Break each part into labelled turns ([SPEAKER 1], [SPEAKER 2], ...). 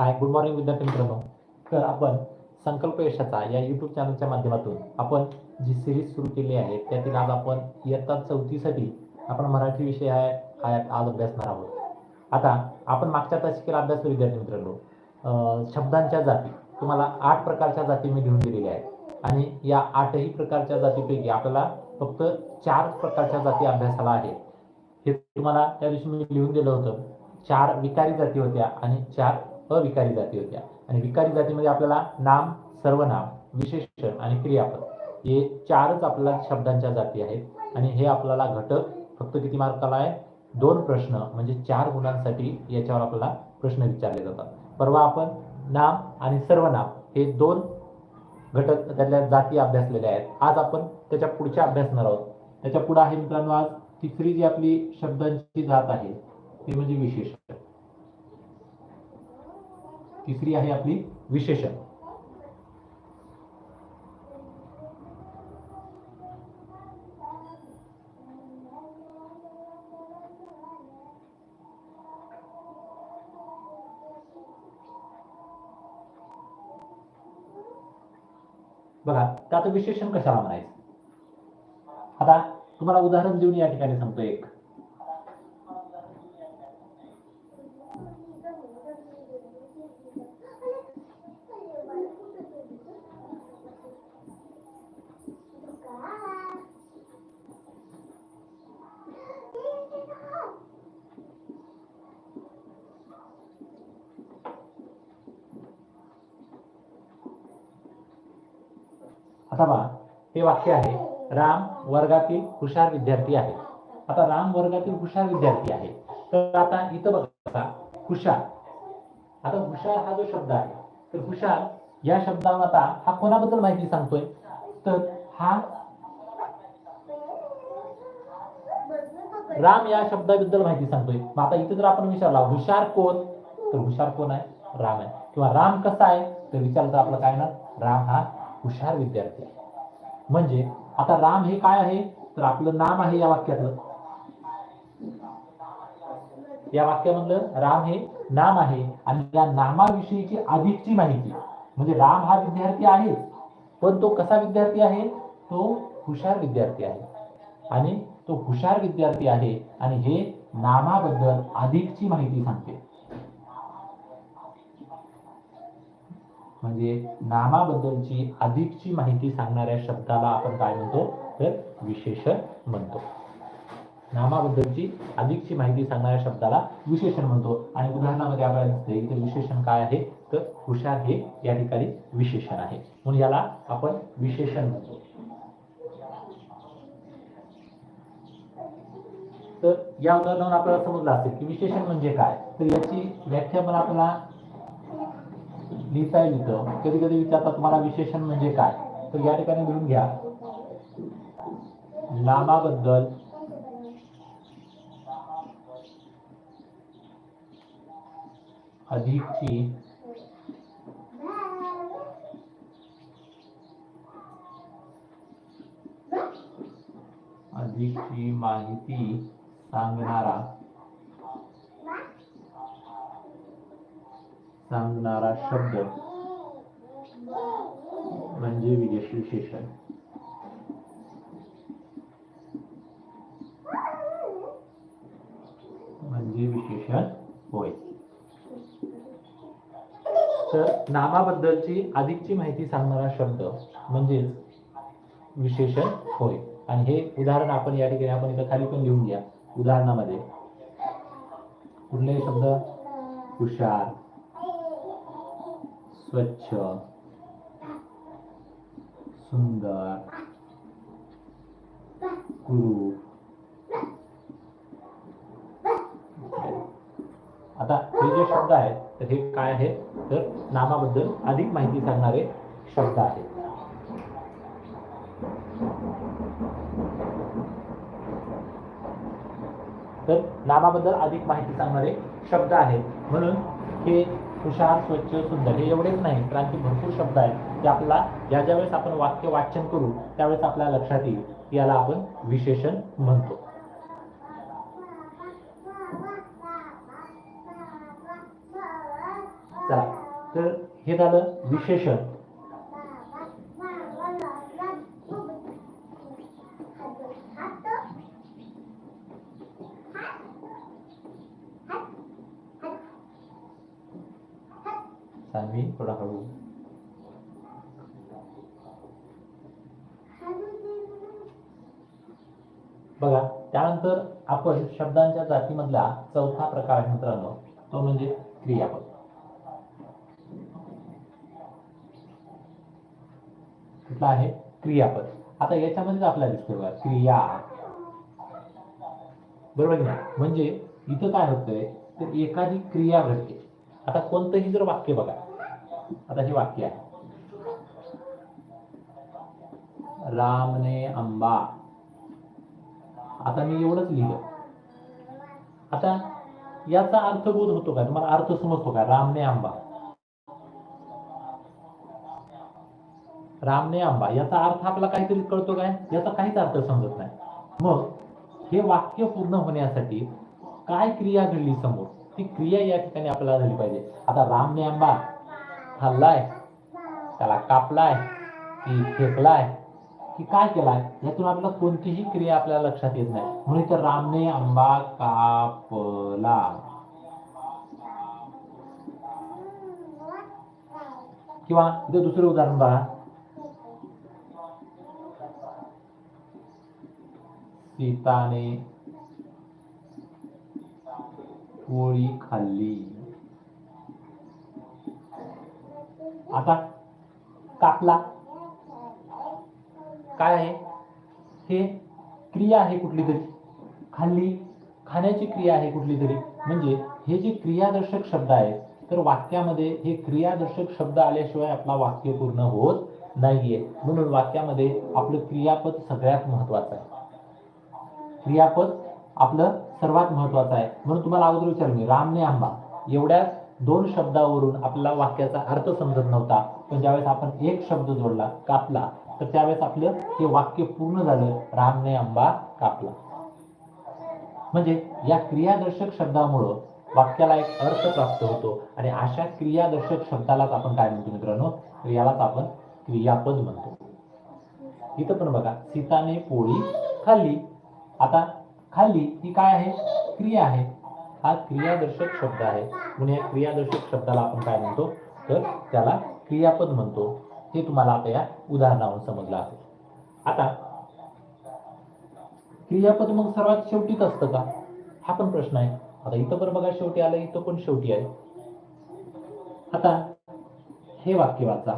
[SPEAKER 1] Hi good morning विद्यार्थी मित्रांनो. तर आपण संकल्प यशाचा या यूट्यूब चॅनलच्या माध्यमातून आपण जी सिरीज सुरू केली आहे त्यातील आज आपण इयत्ता चौथीसाठी आपण मराठी विषय हा आज अभ्यासणार आहोत. आता आपण मागच्या तास केला अभ्यास विद्यार्थी मित्रांनो. शब्दांच्या जाती. तुम्हाला आठ प्रकारच्या जाती मी लिहून दिलेल्या आहेत. आणि या आठही प्रकारच्या जातीपैकी आपल्याला फक्त चार प्रकारच्या जाती अभ्यासाला आहेत. हे तुम्हाला त्या दिवशी मी लिहून दिलं होतं. चार विकारी जाती होत्या आणि चार अविकारी जाती होत्या. आणि विकारी जातीमध्ये आपल्याला नाम सर्वनाम विशेषण आणि क्रियापद हे चारच आपल्याला शब्दांच्या जाती आहेत. आणि हे आपल्याला घटक फक्त किती मार्काला आहे? दोन प्रश्न म्हणजे चार गुणांसाठी याच्यावर आपल्याला प्रश्न विचारले जातात. परवा आपण नाम आणि सर्वनाम हे दोन घटक त्यातल्या जाती अभ्यासलेल्या आहेत. आज आपण त्याच्या पुढच्या अभ्यासणार आहोत. त्याच्या पुढे आहे मित्रांनो आज तिसरी जी आपली शब्दांची जात आहे ती म्हणजे विशेषण. तिसरी आहे आपली विशेषण. बघा त्याचं विशेषण कशाला म्हणायचं? आता तुम्हाला उदाहरण देऊन या ठिकाणी सांगतो एक. आता हे वाक्य आहे राम वर्गातील हुशार विद्यार्थी आहे. आता राम वर्गातील हुशार विद्यार्थी आहे. तर आता इथं बघा हुशार. आता हुशार हा जो शब्द आहे तर हुशार या शब्दावर आता हा कोणाबद्दल माहिती सांगतोय? तर हा राम या शब्दाबद्दल माहिती सांगतोय. मग आता इथे जर आपण विचारला हुशार कोण? तर हुशार कोण आहे? राम आहे. किंवा राम कसा आहे? तर विचारलं तर आपलं काय ना राम हा हुशार विद्यार्थी आहे. म्हणजे आता राम हे काय आहे? तर आपलं नाम आहे या वाक्यातलं. या वाक्यामधलं राम हे नाम आहे आणि या नामाविषयीची अधिकची माहिती. म्हणजे राम हा विद्यार्थी आहे पण तो कसा विद्यार्थी आहे? तो हुशार विद्यार्थी आहे. आणि तो हुशार विद्यार्थी आहे आणि हे नामाबद्दल अधिकची माहिती सांगते. म्हणजे नामाबद्दलची अधिकची माहिती सांगणाऱ्या शब्दाला आपण काय म्हणतो? तर विशेषण म्हणतो. नामाबद्दलची अधिकची माहिती सांगणाऱ्या शब्दाला विशेषण म्हणतो. आणि उदाहरणामध्ये आपल्याला दिसते इथे विशेषण काय आहे? तर हुशार हे या ठिकाणी विशेषण आहे. म्हणून याला आपण विशेषण म्हणतो. तर या उदाहरणावर आपल्याला समजलं असेल की विशेषण म्हणजे काय? तर याची व्याख्या पण आपल्याला लिहिता येईल इथं. कधी कधी विचारतात तुम्हाला विशेषण म्हणजे काय? तर या ठिकाणी लिहून घ्या. लांबाबद्दल अधिकची अधिकची माहिती सांगणारा सांगणारा शब्द म्हणजे विशेष विशेषण. म्हणजे विशेषण होय. तर नामाबद्दलची अधिकची माहिती सांगणारा शब्द म्हणजेच विशेषण होय. आणि हे उदाहरण आपण या ठिकाणी आपण इथं खाली पण लिहून घ्या. उदाहरणामध्ये कुठलेही शब्द हुशार स्वच्छ सुंदर गुरु आता हे जे शब्द आहेत तर हे काय आहेत? तर नामाबद्दल अधिक माहिती सांगणारे शब्द आहेत. तर नामाबद्दल अधिक माहिती सांगणारे शब्द आहेत. म्हणून हे हुशार स्वच्छ सुंदर हे एवढेच नाही तर आणखी भरपूर शब्द आहेत. ते आपला ज्या ज्या वेळेस आपण वाक्य वाचन करू त्यावेळेस आपल्याला लक्षात येईल. याला आपण विशेषण म्हणतो. चला तर हे झालं विशेषण सान्वी थोडा हळू बघा त्यानंतर आपण शब्दांच्या जातीमधला चौथा प्रकार आहे मित्रांनो तो म्हणजे क्रियापद. कुठला आहे? क्रियापद. आता याच्यामध्येच आपल्याला दिसतोय बघा क्रिया. बरोबर की नाही? म्हणजे इथं काय होतंय? तर एखादी क्रिया घडते. आता कोणतंही जर वाक्य बघा आता हे वाक्य आहे. रामने आंबा. आता मी एवढंच लिहिलं. आता याचा अर्थबोध होतो का? तुम्हाला अर्थ समजतो का? रामने आंबा. रामने आंबा. याचा अर्थ आपला काहीतरी कळतो काय? याचा काहीच अर्थ समजत नाही. मग हे वाक्य पूर्ण होण्यासाठी काय क्रिया घडली समोर? ती क्रिया या ठिकाणी आपल्याला झाली पाहिजे. आता रामने आंबा खाल्लाय त्याला कापलाय की फेकलाय की काय केलाय? यातून आपल्याला कोणतीही क्रिया आपल्याला लक्षात येत नाही. म्हणून तर रामने आंबा कापला. किंवा इथं दुसरं उदाहरण बघा. सीताने पोळी खाल्ली. आता कापला. काय आहे? हे क्रिया आहे कुठली तरी. खाल्ली खाण्याची क्रिया आहे कुठली तरी. म्हणजे हे जे क्रियादर्शक शब्द आहेत तर वाक्यामध्ये हे क्रियादर्शक शब्द आल्याशिवाय आपला वाक्य पूर्ण होत नाहीये. म्हणून वाक्यामध्ये आपलं क्रियापद सगळ्यात महत्वाचं आहे. क्रियापद आपलं सर्वात महत्वाचं आहे. म्हणून तुम्हाला अगोदर विचार मी रामने आंबा. एवढ्या दोन शब्दावरून आपला वाक्याचा अर्थ समजत नव्हता. पण ज्यावेळेस आपण एक शब्द जोडला कापला तर त्यावेळेस आपलं हे वाक्य पूर्ण झालं रामने आंबा कापला. म्हणजे या क्रियादर्शक शब्दामुळं वाक्याला एक अर्थ प्राप्त होतो आणि अशा क्रियादर्शक शब्दालाच आपण काय म्हणतो मित्रांनो? तर यालाच आपण क्रियापद म्हणतो. इथं पण बघा सीताने पोळी खाल्ली. आता खाल्ली ही काय आहे? क्रिया आहे. हा क्रियादर्शक शब्द आहे. म्हणून या क्रियादर्शक शब्दाला आपण काय म्हणतो? तर त्याला क्रियापद म्हणतो. हे तुम्हाला आता या उदाहरणावरून समजलं असेल. आता क्रियापद मग सर्वात शेवटीच असतं का? हा पण प्रश्न आहे. आता इथं पण बघा शेवटी आलं इथं पण शेवटी आहे. आता हे वाक्य वाचा.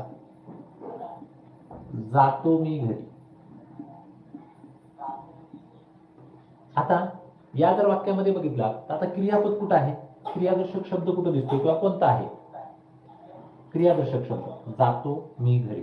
[SPEAKER 1] जातो मी घरी. आता या जर वाक्यामध्ये बघितला तर आता क्रियापद कुठं आहे? क्रियादर्शक शब्द कुठं दिसतो किंवा कोणता आहे? क्रियादर्शक शब्द जातो मी घरी.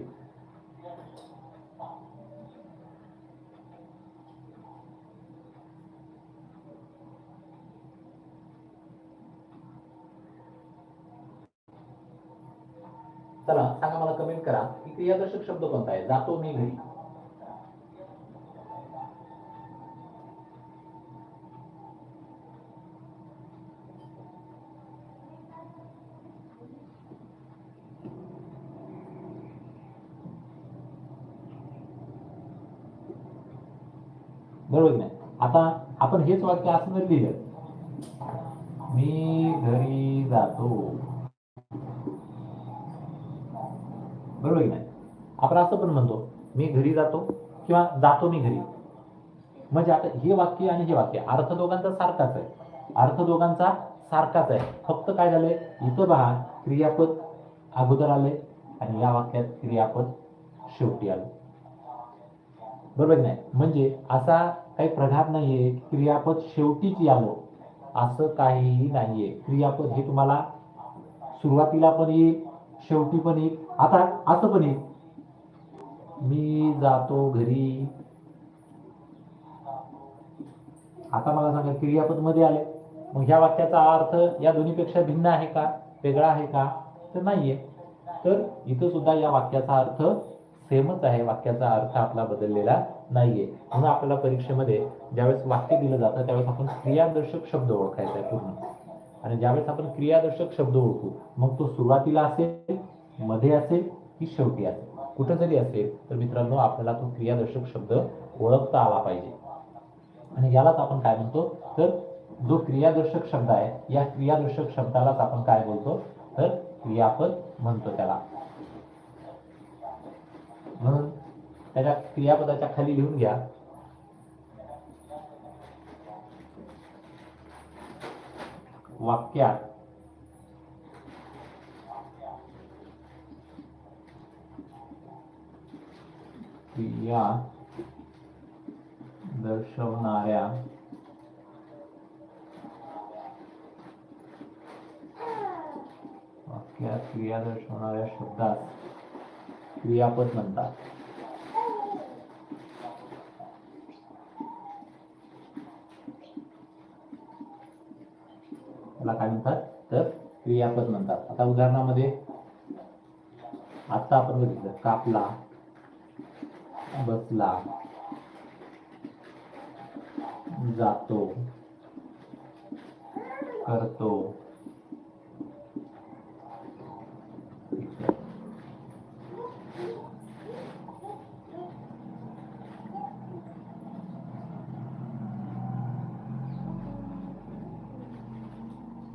[SPEAKER 1] चला सांगा मला कमेंट करा की क्रियादर्शक शब्द कोणता आहे? जातो मी घरी बरोबर की नाही आता आपण हेच वाक्य असं जर लिहिलं. मी घरी जातो. बरोबर की नाही? आपण असं पण म्हणतो मी घरी जातो किंवा जातो मी घरी. म्हणजे आता हे वाक्य आणि हे वाक्य अर्थ दोघांचा सारखाच आहे. अर्थ दोघांचा सारखाच आहे. फक्त काय झालंय? इथं पहा क्रियापद अगोदर आले आणि या वाक्यात क्रियापद शेवटी आलं बरोबर की नाही? म्हणजे असा काही प्रघात नाहीये क्रियापद शेवटीच यावं. असं काहीही नाहीये. क्रियापद हे तुम्हाला सुरुवातीला पण येईल शेवटी पण येईल. आता असं पण येईल. मी जातो घरी. आता मला सांगा क्रियापदमध्ये आले. मग ह्या वाक्याचा अर्थ या दोन्हीपेक्षा भिन्न आहे का? वेगळा आहे का? तर नाहीये. तर इथं सुद्धा या वाक्याचा अर्थ सेमच आहे. वाक्याचा अर्थ आपला बदललेला नाहीये. म्हणून आपल्याला परीक्षेमध्ये ज्यावेळेस वाक्य दिलं जातं त्यावेळेस आपण क्रियादर्शक शब्द ओळखायचा आहे पूर्ण. आणि ज्यावेळेस आपण क्रियादर्शक शब्द ओळखू मग तो सुरुवातीला असेल मध्ये असेल की शेवटी असेल. कुठं जरी असेल तर मित्रांनो आपल्याला तो क्रियादर्शक शब्द ओळखता आला पाहिजे. आणि यालाच आपण काय म्हणतो? तर जो क्रियादर्शक शब्द आहे या क्रियादर्शक शब्दालाच आपण काय बोलतो? तर क्रियापद म्हणतो त्याला. म्हणून क्रियापदाच्या खाली लिहून घ्या वाक्यात क्रिया दर्शवणाऱ्या वाक्यात क्रिया दर्शवणाऱ्या शब्दास क्रियापद म्हणतात काय म्हणतात तर क्रियापद म्हणतात. आता उदाहरणामध्ये आता आपण बघितलं. कापला बसला जातो करतो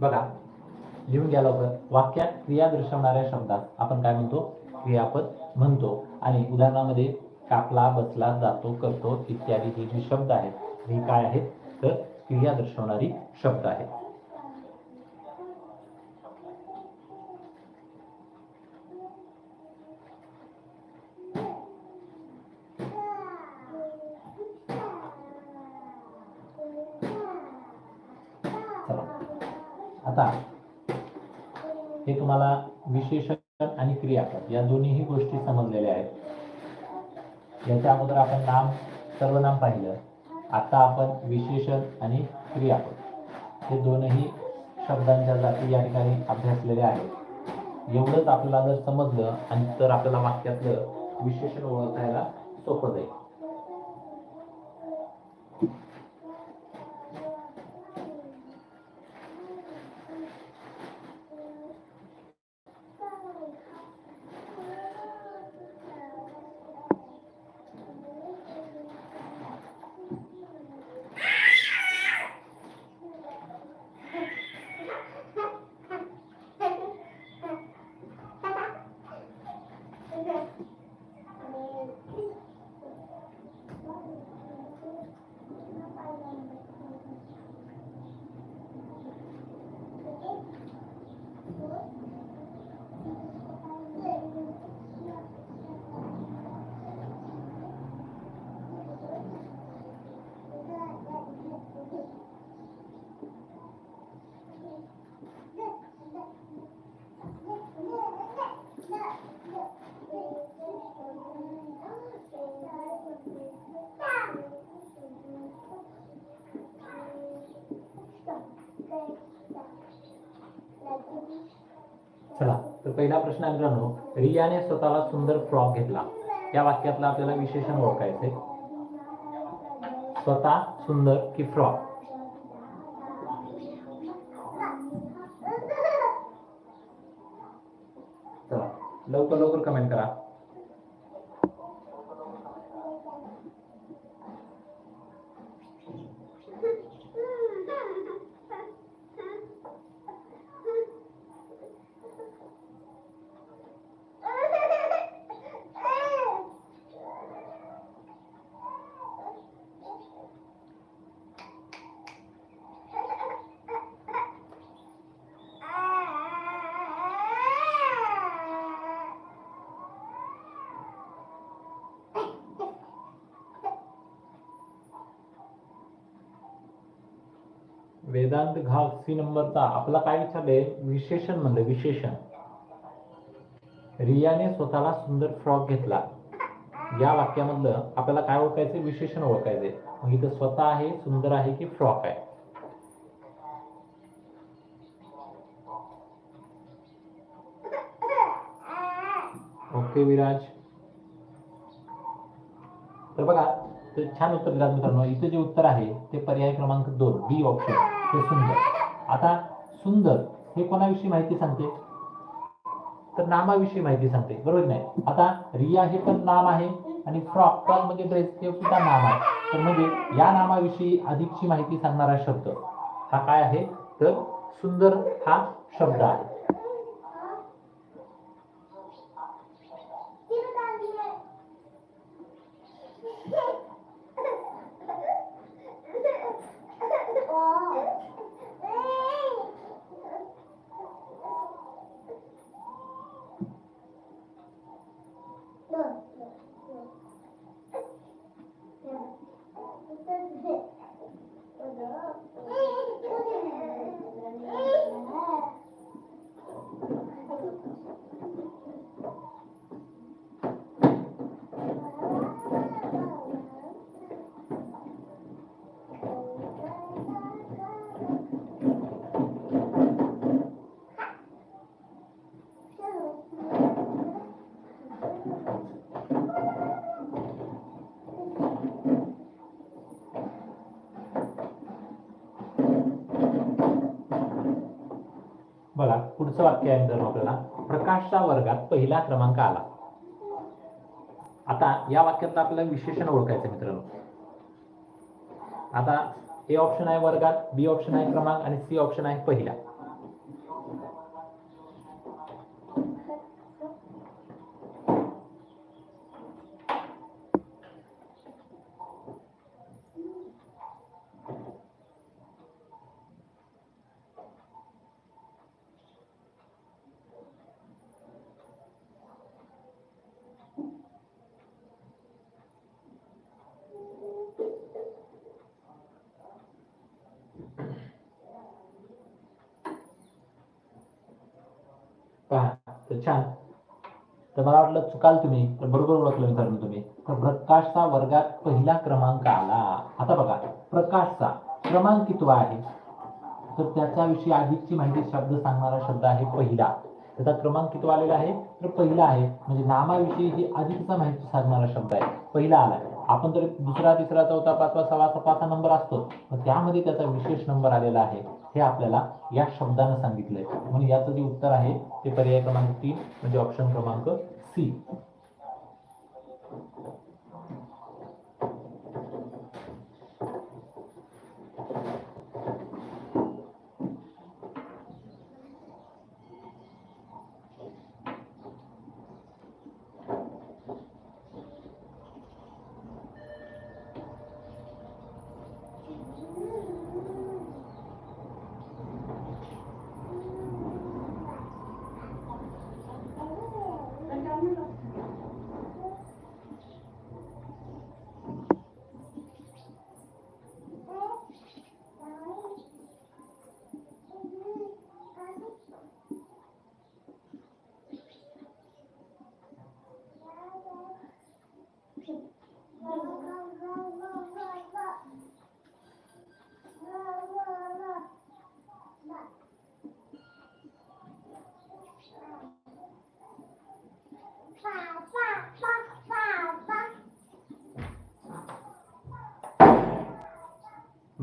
[SPEAKER 1] बघा घेऊन गेला लवकर वाक्यात क्रिया दर्शवणाऱ्या शब्दात आपण काय म्हणतो? क्रियापद म्हणतो. आणि उदाहरणामध्ये कापला बसला जातो करतो इत्यादी हे जे शब्द आहेत हे काय आहेत? तर क्रिया दर्शवणारी शब्द आहेत चला आता हे तुम्हाला विशेषण आणि क्रियापद या दोन्हीही गोष्टी समजलेल्या आहेत. याच्या अगोदर आपण नाम सर्वनाम पाहिलं. आता आपण विशेषण आणि क्रियापद. हे दोनही शब्दांच्या जाती या ठिकाणी अभ्यासलेल्या आहेत. एवढंच आपल्याला जर समजलं आणि तर आपल्याला वाक्यातलं विशेषण ओळखायला सोपं जाईल. चला तर पहिला प्रश्न मित्रांनो रियाने स्वतःला सुंदर फ्रॉक घेतला. या वाक्यातलं आपल्याला विशेषण ओळखायचंय. स्वतः सुंदर की फ्रॉक? चला लवकर लवकर कमेंट करा. वेदांत घाल, सी नंबरचा आपला काय विचारले विशेषण म्हणलं, विशेषण. रियाने स्वतःला सुंदर फ्रॉक काय ओळखायचं विशेषण ओळखायचे मग इथं स्वतः आहे, सुंदर आहे की फ्रॉक आहे? ओके विराज. तर बघा तर छान उत्तर दिलात मित्रांनो. इथे जे उत्तर आहे ते पर्याय क्रमांक दोन बी ऑप्शन ते सुंदर. आता सुंदर हे कोणाविषयी माहिती सांगते? तर नामाविषयी माहिती सांगते. बरोबर नाही? आता रिया हे पण नाम आहे आणि फ्रॉक फ्रॉक म्हणजे ड्रेस हे सुद्धा नाम आहे. तर म्हणजे या नामाविषयी अधिकची माहिती सांगणारा शब्द हा काय आहे? तर सुंदर हा शब्द आहे. पुढचं वाक्य आहे मित्रांनो आपल्याला प्रकाशच्या वर्गात पहिला क्रमांक आला. आता या वाक्यात आपल्याला विशेषण ओळखायचं मित्रांनो. आता ए ऑप्शन आहे वर्गात बी ऑप्शन आहे क्रमांक आणि सी ऑप्शन आहे पहिला पहा तर छान. तर मला वाटलं चुकाल तुम्ही तर बरोबर ओळखलं मित्रांनो तुम्ही. तर प्रकाशचा वर्गात पहिला क्रमांक आला. आता बघा प्रकाशचा क्रमांक कितवा आहे? तर त्याच्याविषयी अधिकची माहिती शब्द सांगणारा शब्द आहे पहिला. त्याचा क्रमांक कितवा आलेला आहे? तर पहिला आहे. म्हणजे नामाविषयी ही अधिकचा माहिती सांगणारा शब्द आहे. पहिला आला आपण तर दुसरा तिसरा चौथा पाचवा सहा सातवाचा नंबर असतो. त्यामध्ये त्याचा विशेष नंबर आलेला आहे. हे आपल्याला या शब्दानं सांगितलंय. म्हणून याचं जे उत्तर आहे ते पर्याय क्रमांक तीन म्हणजे ऑप्शन क्रमांक सी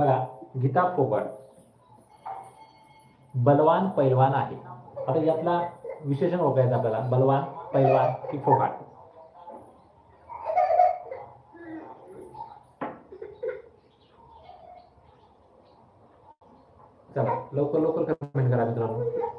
[SPEAKER 1] बघा गीता फोगट. बलवान पैलवान आहे. आता यातला विशेषण ओळखायचं आपल्याला. बलवान पैलवान की फोगाट चला लवकर लवकर कमेंट करा मित्रांनो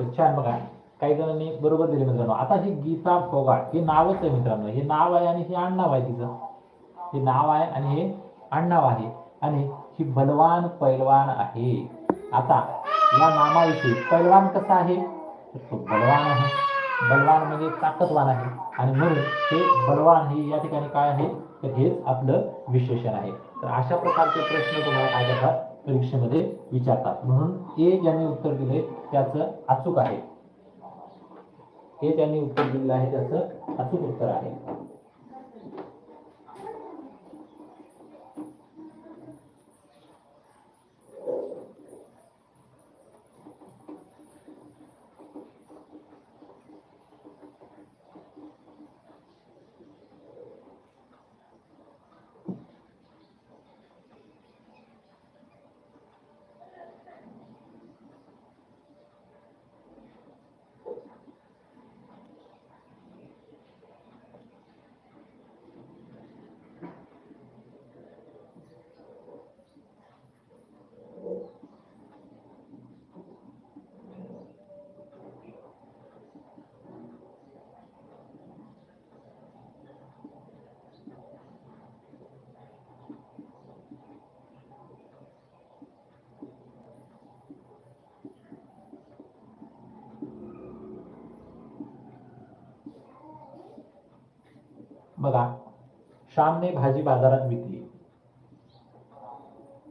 [SPEAKER 1] तर छान बघा. काही जणांनी बरोबर दिले मित्रांनो. आता ही गीता फोगाट हे नावच आहे मित्रांनो. हे नाव आहे आणि हे आडनाव आहे तिचं. हे नाव आहे आणि हे आडनाव आहे. आणि ही बलवान पैलवान आहे. आता या नामाविषयी पैलवान कसा आहे? तर तो बलवान आहे. बलवान म्हणजे ताकदवान आहे. आणि म्हणून हे बलवान हे या ठिकाणी काय आहे? तर हेच आपलं विशेषण आहे. तर अशा प्रकारचे प्रश्न तुम्हाला काय करतात परीक्षेमध्ये विचारतात. म्हणून ए ज्यांनी उत्तर दिले त्याचं अचूक आहे. हे त्यांनी उत्तर दिलेलं आहे त्याचं अचूक उत्तर आहे. बघा श्यामने भाजी बाजारात विकली.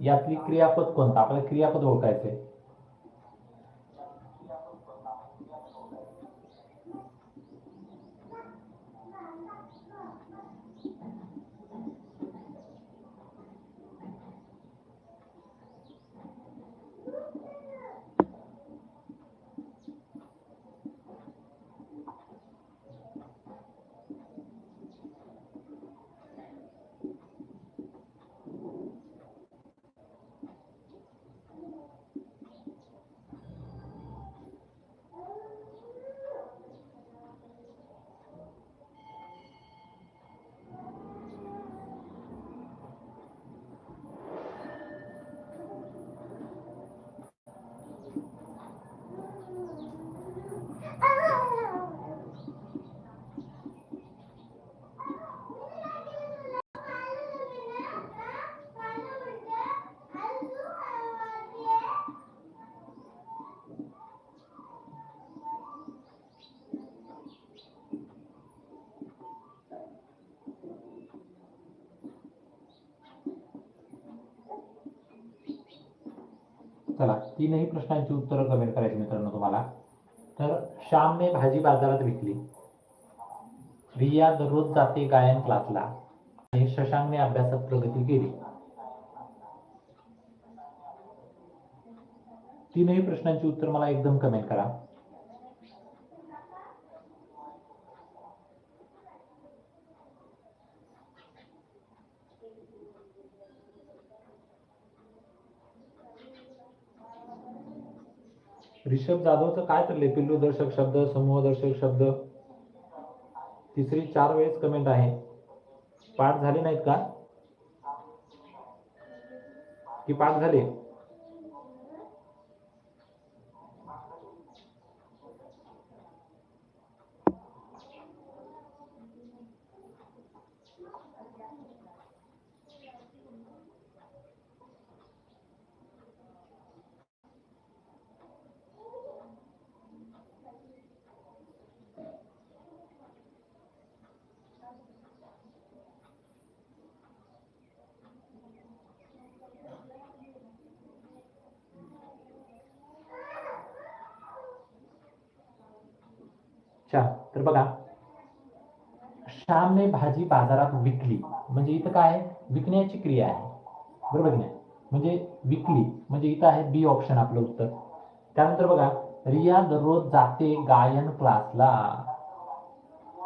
[SPEAKER 1] यातली क्रियापद कोणता? आपल्याला क्रियापद ओळखायचे चला तीनही प्रश्नांची उत्तरं कमेंट करायची मित्रांनो तुम्हाला. तर श्यामने भाजी बाजारात विकली. रिया दररोज जाते गायन क्लासला. आणि शशांकने अभ्यासात प्रगती केली. तीनही प्रश्नांची उत्तर मला एकदम कमेंट करा. ऋषभ जाधवचं काय चाललंय पिल्लू दर्शक शब्द समूह दर्शक शब्द. तिसरी चार वेळेस कमेंट आहे. पाठ झाले नाहीत का? की पाठ झाले? तर बघा श्यामने भाजी बाजारात विकली. म्हणजे इथं काय? आहे विकण्याची क्रिया आहे. बरोबर की नाही? म्हणजे विकली. म्हणजे इथं आहे बी ऑप्शन आपलं उत्तर. त्यानंतर बघा रिया दररोज जाते गायन क्लासला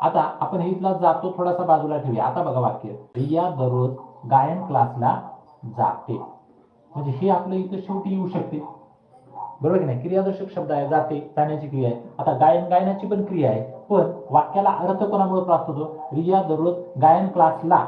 [SPEAKER 1] आता आपण इथला जातो थोडासा बाजूला ठेवूया. आता बघा वाक्य. रिया दररोज गायन क्लासला जाते. म्हणजे हे आपलं इथं शेवटी येऊ शकते. बरोबर की नाही? क्रियादर्शक शब्द आहे जाते जाण्याची क्रिया आहे. आता गायन गायनाची पण क्रिया आहे. पण वाक्याला अर्थ कोणामुळे प्राप्त होतो? रिया दररोज गायन क्लासला.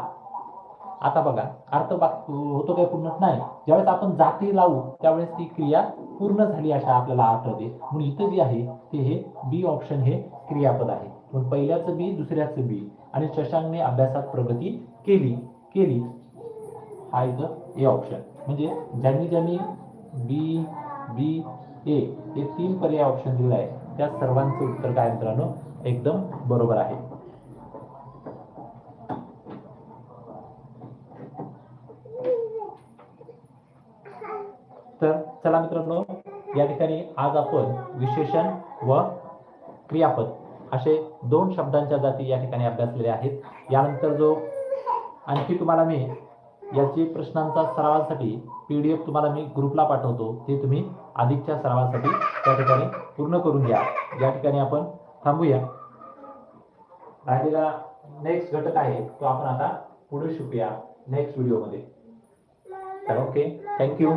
[SPEAKER 1] आता बघा अर्थ होतो काय पूर्ण? नाही. ज्यावेळेस आपण जाती लावू त्यावेळेस ती क्रिया पूर्ण झाली अशा आपल्याला आठवते म्हणून इथं जे आहे ते हे बी ऑप्शन हे क्रियापद आहे. म्हणून पहिल्याचं बी दुसऱ्याचं बी आणि शशांकने अभ्यासात प्रगती केली. केली. हा इथं ए ऑप्शन म्हणजे ज्यांनी ज्यांनी बी बी ए हे तीन पर्याय ऑप्शन दिलं आहे त्या सर्वांचं उत्तर काय मित्रांनो? एकदम बरोबर आहे. तर चला मित्रांनो या ठिकाणी आज आपण विशेषण व क्रियापद असे दोन शब्दांच्या जाती या ठिकाणी अभ्यासलेल्या आहेत. यानंतर जो आणखी तुम्हाला मी याची प्रश्नांचा सरावासाठी पी डी एफ तुम्हाला मी ग्रुपला पाठवतो ते तुम्ही अधिकच्या सरावासाठी त्या ठिकाणी पूर्ण करून घ्या. या ठिकाणी आपण थांबूया. राहिलेला नेक्स्ट घटक आहे तो आपण आता पुढे शिकूया नेक्स्ट व्हिडिओमध्ये तर ओके थँक्यू